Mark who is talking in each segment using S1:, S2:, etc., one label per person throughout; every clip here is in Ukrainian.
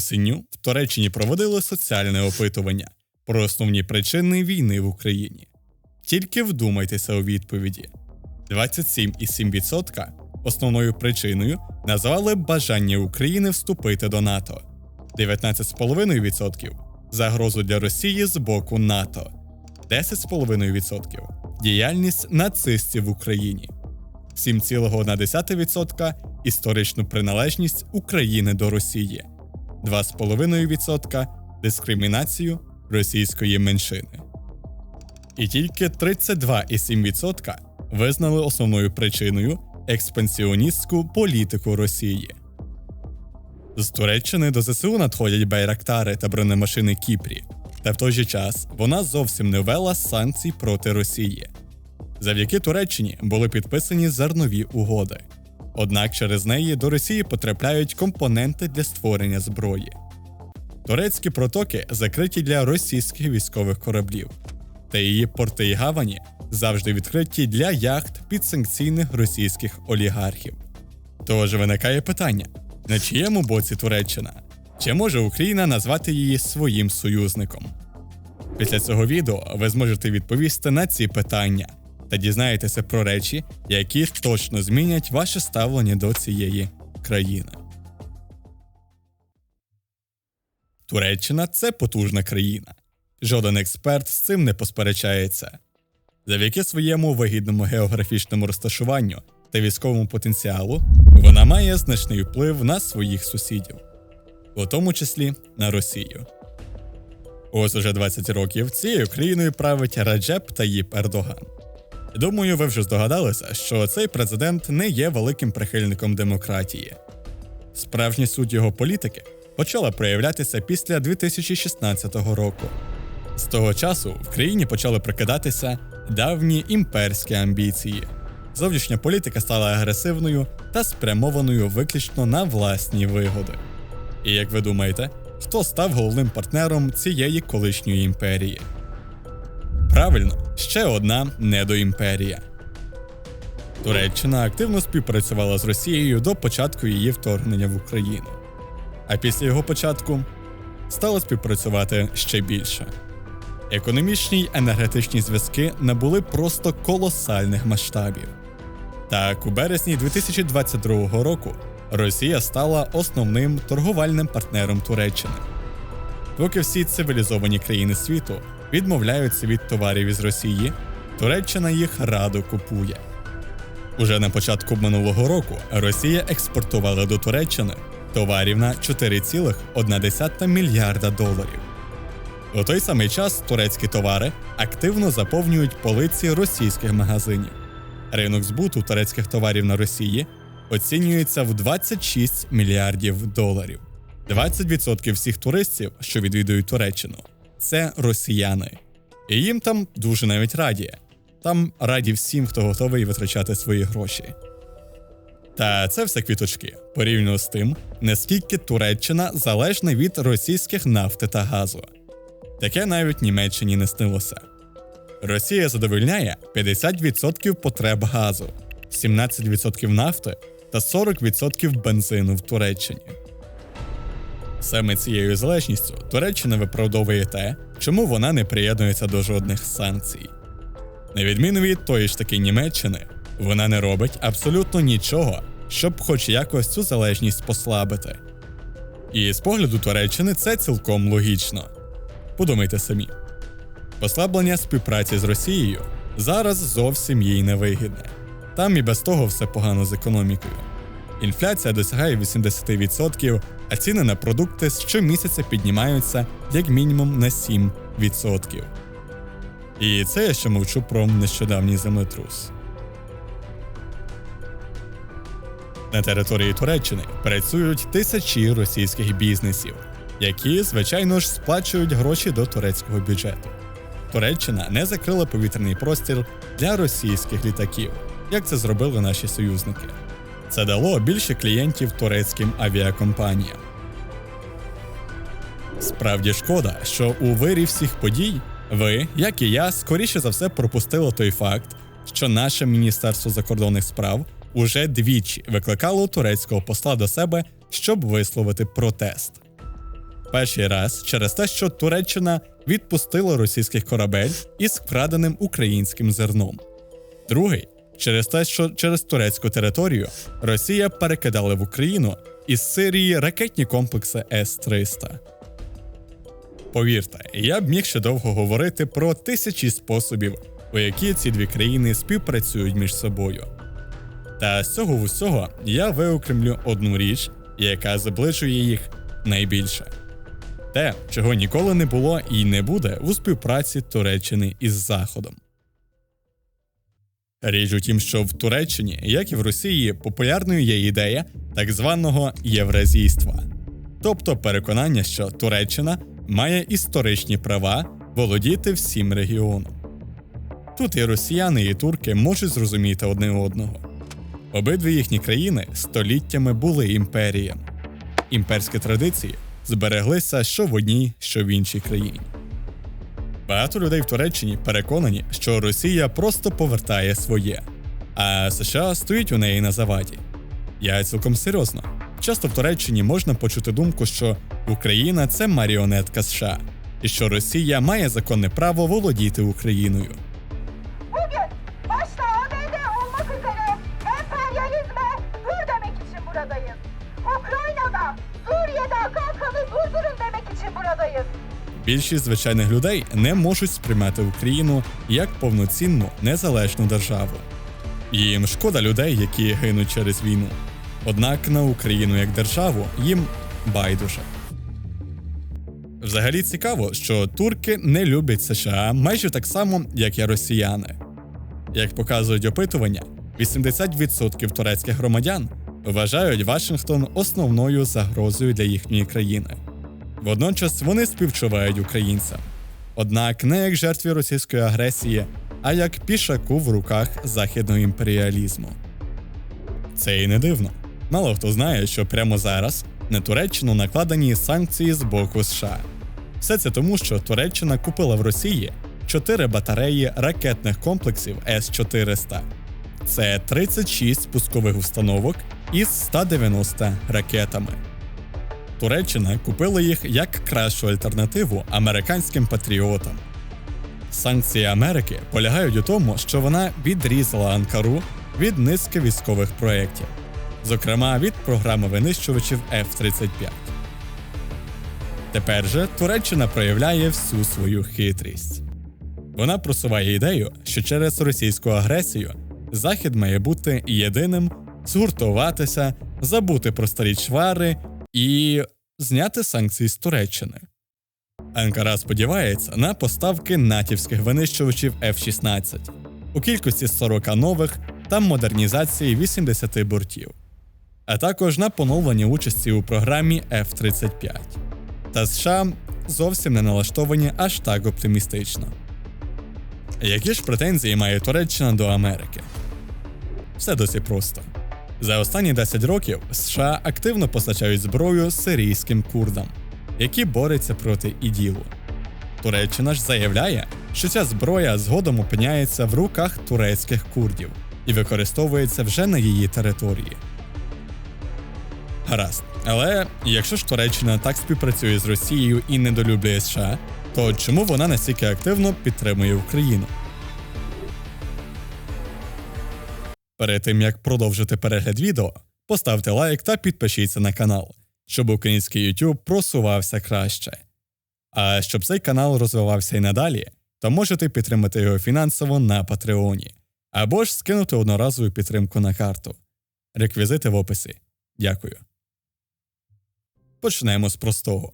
S1: Осінню в Туреччині проводили соціальне опитування про основні причини війни в Україні. Тільки вдумайтеся у відповіді: 27,7% основною причиною назвали бажання України вступити до НАТО, 19,5% загрозу для Росії з боку НАТО, 10,5% діяльність нацистів в Україні, 7,1% історичну приналежність України до Росії, 2,5% дискримінацію російської меншини. І тільки 32,7% визнали основною причиною експансіоністську політику Росії. З Туреччини до ЗСУ надходять байрактари та бронемашини Кіпрі, та в той же час вона зовсім не ввела санкцій проти Росії. Завдяки Туреччині були підписані зернові угоди. Однак через неї до Росії потрапляють компоненти для створення зброї. Турецькі протоки закриті для російських військових кораблів, та її порти й гавані завжди відкриті для яхт підсанкційних російських олігархів. Тож виникає питання: на чиєму боці Туреччина? Чи може Україна назвати її своїм союзником? Після цього відео ви зможете відповісти на ці питання та дізнаєтеся про речі, які точно змінять ваше ставлення до цієї країни. Туреччина це потужна країна. Жоден експерт з цим не посперечається. Завдяки своєму вигідному географічному розташуванню та військовому потенціалу вона має значний вплив на своїх сусідів, у тому числі на Росію. Ось уже 20 років цією країною править Раджеп Таїп Ердоган. Думаю, ви вже здогадалися, що цей президент не є великим прихильником демократії. Справжня суть його політики почала проявлятися після 2016 року. З того часу в країні почали прикидатися давні імперські амбіції. Зовнішня політика стала агресивною та спрямованою виключно на власні вигоди. І як ви думаєте, хто став головним партнером цієї колишньої імперії? Правильно, ще одна недоімперія. Туреччина активно співпрацювала з Росією до початку її вторгнення в Україну, а після його початку стала співпрацювати ще більше. Економічні й енергетичні зв'язки набули просто колосальних масштабів. Так, у березні 2022 року Росія стала основним торговельним партнером Туреччини. Поки всі цивілізовані країни світу відмовляються від товарів із Росії, Туреччина їх радо купує. Уже на початку минулого року Росія експортувала до Туреччини товарів на 4,1 мільярда доларів. У той самий час турецькі товари активно заповнюють полиці російських магазинів. Ринок збуту турецьких товарів на Росії оцінюється в 26 мільярдів доларів. 20% всіх туристів, що відвідують Туреччину, це росіяни. І їм там дуже навіть раді. Там раді всім, хто готовий витрачати свої гроші. Та це все квіточки порівняно з тим, наскільки Туреччина залежна від російських нафти та газу. Таке навіть Німеччині не снилося. Росія задовольняє 50% потреб газу, 17% нафти та 40% бензину в Туреччині. Саме цією залежністю Туреччина виправдовує те, чому вона не приєднується до жодних санкцій. На відміну від тої ж таки Німеччини, вона не робить абсолютно нічого, щоб хоч якось цю залежність послабити. І з погляду Туреччини це цілком логічно. Подумайте самі. Послаблення співпраці з Росією зараз зовсім їй не вигідне. Там і без того все погано з економікою. Інфляція досягає 80%, а ціни на продукти щомісяця піднімаються як мінімум на 7%. І це я ще мовчу про нещодавній землетрус. На території Туреччини працюють тисячі російських бізнесів, які, звичайно ж, сплачують гроші до турецького бюджету. Туреччина не закрила повітряний простір для російських літаків, як це зробили наші союзники. Це дало більше клієнтів турецьким авіакомпаніям. Справді шкода, що у вирі всіх подій ви, як і я, скоріше за все пропустили той факт, що наше Міністерство закордонних справ уже двічі викликало турецького посла до себе, щоб висловити протест. Перший раз через те, що Туреччина відпустила російських корабель із вкраденим українським зерном. Другий через те, що через турецьку територію Росія перекидала в Україну із Сирії ракетні комплекси С-300. Повірте, я б міг ще довго говорити про тисячі способів, у які ці дві країни співпрацюють між собою. Та з цього всього я виокремлю одну річ, яка зближує їх найбільше те, чого ніколи не було і не буде у співпраці Туреччини із Заходом. Річ у тім, що в Туреччині, як і в Росії, популярною є ідея так званого євразійства, тобто переконання, що Туреччина має історичні права володіти всім регіоном. Тут і росіяни, і турки можуть зрозуміти одне одного. Обидві їхні країни століттями були імперіями. Імперські традиції збереглися що в одній, що в іншій країні. Багато людей в Туреччині переконані, що Росія просто повертає своє, а США стоїть у неї на заваді. Я цілком серйозно. Часто в Туреччині можна почути думку, що Україна це маріонетка США, і що Росія має законне право володіти Україною. Більшість звичайних людей не можуть сприймати Україну як повноцінну незалежну державу. Їм шкода людей, які гинуть через війну. Однак на Україну як державу їм байдуже. Взагалі цікаво, що турки не люблять США майже так само, як і росіяни. Як показують опитування, 80% турецьких громадян вважають Вашингтон основною загрозою для їхньої країни. Водночас вони співчувають українцям, однак не як жертві російської агресії, а як пішаку в руках західного імперіалізму. Це і не дивно. Мало хто знає, що прямо зараз на Туреччину накладені санкції з боку США. Все це тому, що Туреччина купила в Росії 4 батареї ракетних комплексів С-400. Це 36 пускових установок із 190 ракетами. Туреччина купила їх як кращу альтернативу американським патріотам. Санкції Америки полягають у тому, що вона відрізала Анкару від низки військових проєктів, зокрема від програми винищувачів F-35. Тепер же Туреччина проявляє всю свою хитрість. Вона просуває ідею, що через російську агресію Захід має бути єдиним, згуртуватися, забути про старі чвари і зняти санкції з Туреччини. Анкара сподівається на поставки натівських винищувачів F-16 у кількості 40 нових та модернізації 80 бортів, а також на поновлення участі у програмі F-35. Та США зовсім не налаштовані аж так оптимістично. Які ж претензії має Туреччина до Америки? Все досить просто. За останні 10 років США активно постачають зброю сирійським курдам, які борються проти іділу. Туреччина ж заявляє, що ця зброя згодом опиняється в руках турецьких курдів і використовується вже на її території. Гаразд. Але якщо ж Туреччина так співпрацює з Росією і недолюблює США, то чому вона настільки активно підтримує Україну? Перед тим як продовжити перегляд відео, поставте лайк та підпишіться на канал, щоб український YouTube просувався краще. А щоб цей канал розвивався і надалі, то можете підтримати його фінансово на Патреоні або ж скинути одноразову підтримку на карту. Реквізити в описі. Дякую. Почнемо з простого.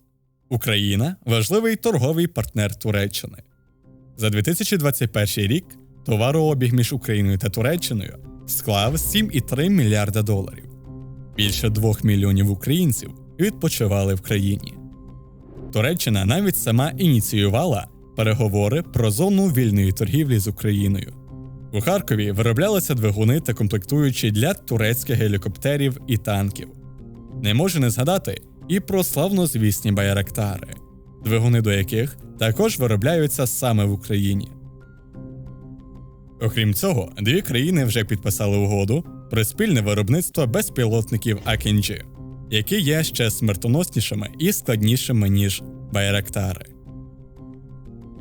S1: Україна важливий торговий партнер Туреччини. За 2021 рік товарообіг між Україною та Туреччиною склав 7,3 мільярда доларів. Більше 2 мільйонів українців відпочивали в країні. Туреччина навіть сама ініціювала переговори про зону вільної торгівлі з Україною. У Харкові вироблялися двигуни та комплектуючі для турецьких гелікоптерів і танків. Не можу не згадати і про славнозвісні байрактари, двигуни до яких також виробляються саме в Україні. Окрім цього, дві країни вже підписали угоду про спільне виробництво безпілотників Акінджі. які є ще смертоноснішими і складнішими, ніж байрактари.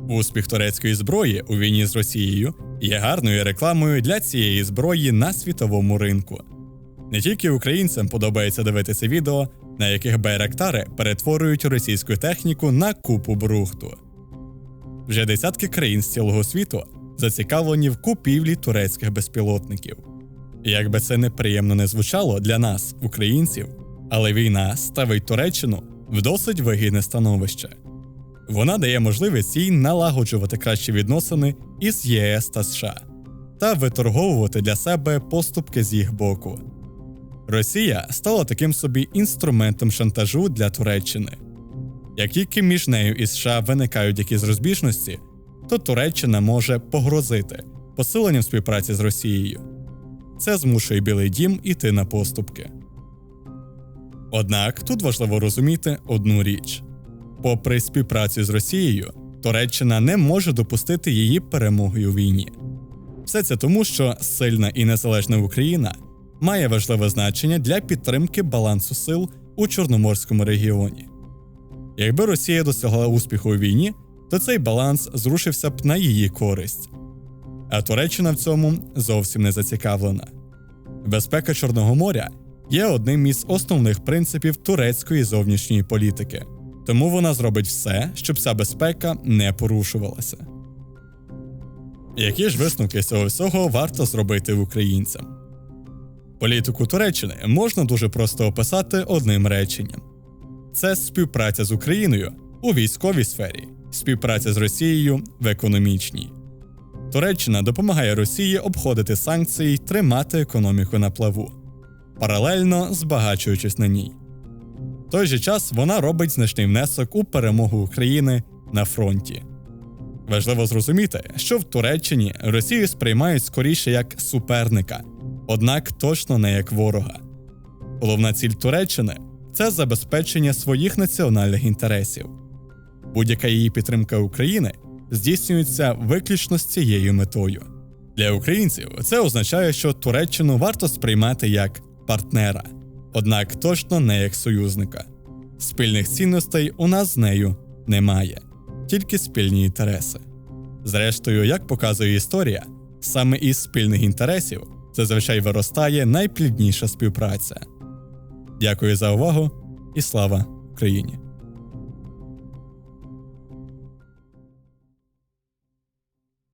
S1: Успіх турецької зброї у війні з Росією є гарною рекламою для цієї зброї на світовому ринку. Не тільки українцям подобається дивитися відео, на яких байрактари перетворюють російську техніку на купу брухту. Вже десятки країн з цілого світу зацікавлені в купівлі турецьких безпілотників. Як би це неприємно не звучало для нас, українців, але війна ставить Туреччину в досить вигідне становище. Вона дає можливість їй налагоджувати кращі відносини із ЄС та США та виторговувати для себе поступки з їх боку. Росія стала таким собі інструментом шантажу для Туреччини. Як тільки між нею і США виникають якісь розбіжності, то Туреччина може погрозити посиленням співпраці з Росією. Це змушує Білий Дім іти на поступки. Однак тут важливо розуміти одну річ: попри співпрацю з Росією, Туреччина не може допустити її перемоги у війні. Все це тому, що сильна і незалежна Україна має важливе значення для підтримки балансу сил у Чорноморському регіоні. Якби Росія досягла успіху у війні, то цей баланс зрушився б на її користь. А Туреччина в цьому зовсім не зацікавлена. Безпека Чорного моря є одним із основних принципів турецької зовнішньої політики, тому вона зробить все, щоб ця безпека не порушувалася. Які ж висновки цього всього варто зробити українцям? Політику Туреччини можна дуже просто описати одним реченням: це співпраця з Україною у військовій сфері, співпраця з Росією в економічній. Туреччина допомагає Росії обходити санкції й тримати економіку на плаву, паралельно збагачуючись на ній. В той же час вона робить значний внесок у перемогу України на фронті. Важливо зрозуміти, що в Туреччині Росію сприймають скоріше як суперника, однак точно не як ворога. Головна ціль Туреччини це забезпечення своїх національних інтересів. Будь-яка її підтримка України здійснюється виключно з цією метою. Для українців це означає, що Туреччину варто сприймати як партнера, однак точно не як союзника. Спільних цінностей у нас з нею немає, тільки спільні інтереси. Зрештою, як показує історія, саме із спільних інтересів зазвичай виростає найплідніша співпраця. Дякую за увагу і слава Україні!